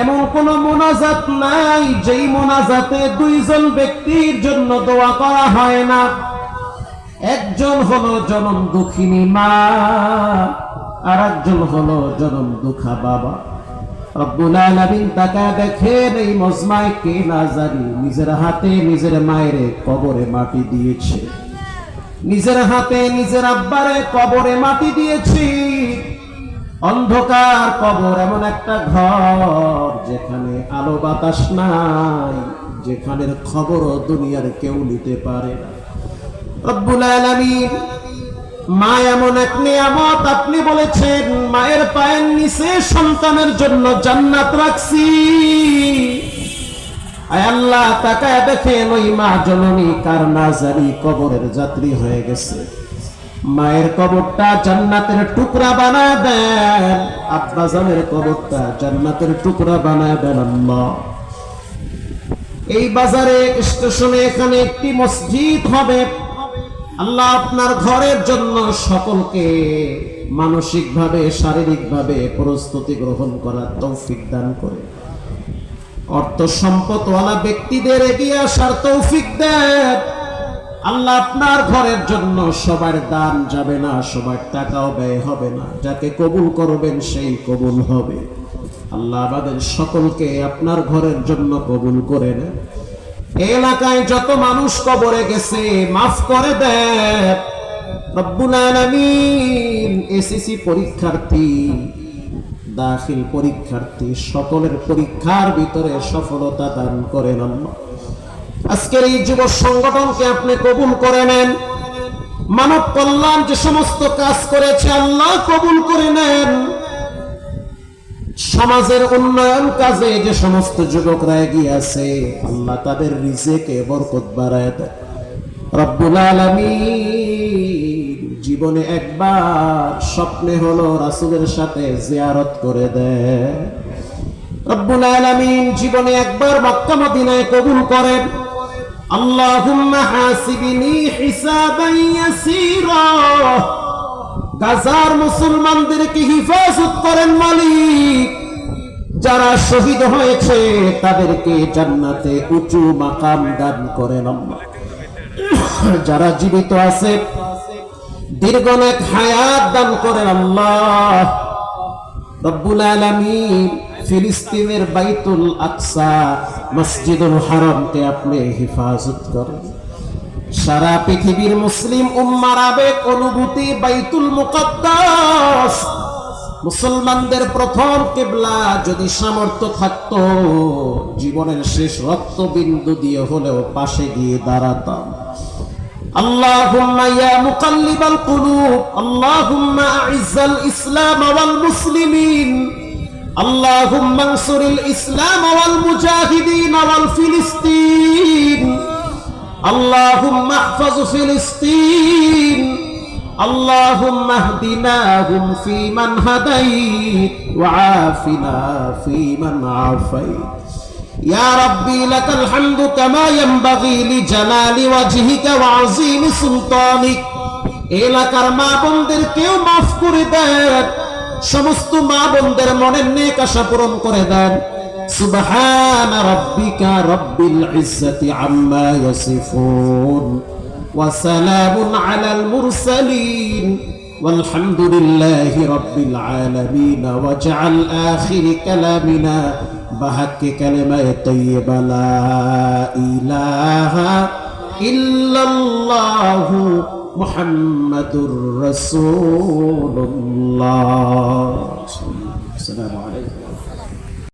এমন কোন মোনাজাত নাই যেই মোনাজাতে দুইজন ব্যক্তির জন্য দোয়া করা হয় না। একজন হলো জনম দুঃখিনী মা, আর একজন হলো জনম দুঃখা বাবা। রব্বুল তাকা এই কে না জানি নিজের হাতে নিজের মায়ের কবরে মাটি দিয়েছে। নিজের হাতে নিজের আব্বারে কবরে মাটি দিয়েছি। অন্ধকার কবর, এমন একটা ঘর যেখানে আলো বাতাস নাই, যেখানের খবরও দুনিয়ার কেউ নিতে পারে মা এমন এক নিয়ামত আপনি বলেছেন, মায়ের পায়ের নিচে সন্তানের জন্য জান্নাত রাখছি। আল্লাহ, তাকায় দেখেন ওই মা জননী কার নাজারি কবরের যাত্রী হয়ে গেছে। মায়ের কবরটা জান্নাতের টুকরা বানায় দেন। আব্বাজানের কবরটা জান্নাতের টুকরা বানায় দেন এই বাজারে, স্টেশনে এখানে একটি মসজিদ হবে। আল্লাহ আপনার ঘরের জন্য সকলকে মানসিকভাবে, শারীরিকভাবে প্রস্তুতি গ্রহণ করার তৌফিক দান করে। অর্থ সম্পদওয়ালা ব্যক্তিদের এগিয়ে আসার তৌফিক দেন। আল্লাহ আপনার ঘরের জন্য সবার দান যাবে না, সবার টাকাও ব্যয় হবে না। যাকে কবুল করবেন সেই কবুল হবে। আল্লাহ আমাদের সকলকে আপনার ঘরের জন্য কবুল করে নেন। এলাকায় যত মানুষ কবরে গেছে, মাফ করে দেন। পরীক্ষার্থী, দাখিল পরীক্ষার্থী, সকলের পরীক্ষার ভিতরে সফলতা দান করেন আল্লাহ। আজকের এই যুব সংগঠনকে আপনি কবুল করে নেন। মানব কল্যাণ যে সমস্ত কাজ করেছে, আল্লাহ কবুল করে নেন। সমাজের উন্নয়ন কাজে যে সমস্ত যুবকরা এগিয়ে আছে, আল্লাহ তাদের রিজেকে বরকত বাড়ায় দেয় রব্বুল আলামিন জীবনে একবার স্বপ্নে হলো রাসূলের সাথে জিয়ারত করে দেয় রব্বুল আলামিন জীবনে একবার মক্কা মদিনায় কবুল করেন। আল্লাহুম্মা হাসিবনি হিসাবান ইয়াসীরা। গাজার মুসলমানদেরকে হিফাজত করেন মালিক। যারা শহীদ হয়েছে, তাদেরকে জান্নাতে উঁচু মাকাম দান করেন যারা জীবিত আছে, দীর্ঘ এক হায়াত দান করেন আল্লাহ। রব্বুল আলামিন ফিলিস্তিনের বাইতুল আকসা মসজিদুল হারামকে আপনি হেফাজত করেন। সারা পৃথিবীর মুসলিম উম্মার আবেগ অনুভূতি বাইতুল মুকদ্দাস। মুসলমানদের প্রথম কেবলা যদি সামর্থ্য থাকতো, জীবনের শেষ রক্তবিন্দু দিয়ে হলেও পাশে গিয়ে দাঁড়াতাম। اللهم يا مقلب القلوب اللهم أعز الإسلام والمسلمين اللهم انصر الإسلام والمجاهدين والفلسطين اللهم احفظ فلسطين اللهم اهدناهم فيمن هديت وعافنا فيمن عافيت يا ربي لك الحمد كما ينبغي لجلال وجهك وعظيم سلطانك এলাকার মা বোনদের কেউ মাফ করে দেন সমস্ত মা বোনদের মনের নেক আশা পূরণ করে দেন سبحان ربك رب العزة عما يصفون وسلام على المرسلين والحمد لله رب العالمين واجعل آخر كلامنا بحق كلمة طيبة لا إله إلا الله محمد رسول الله السلام عليكم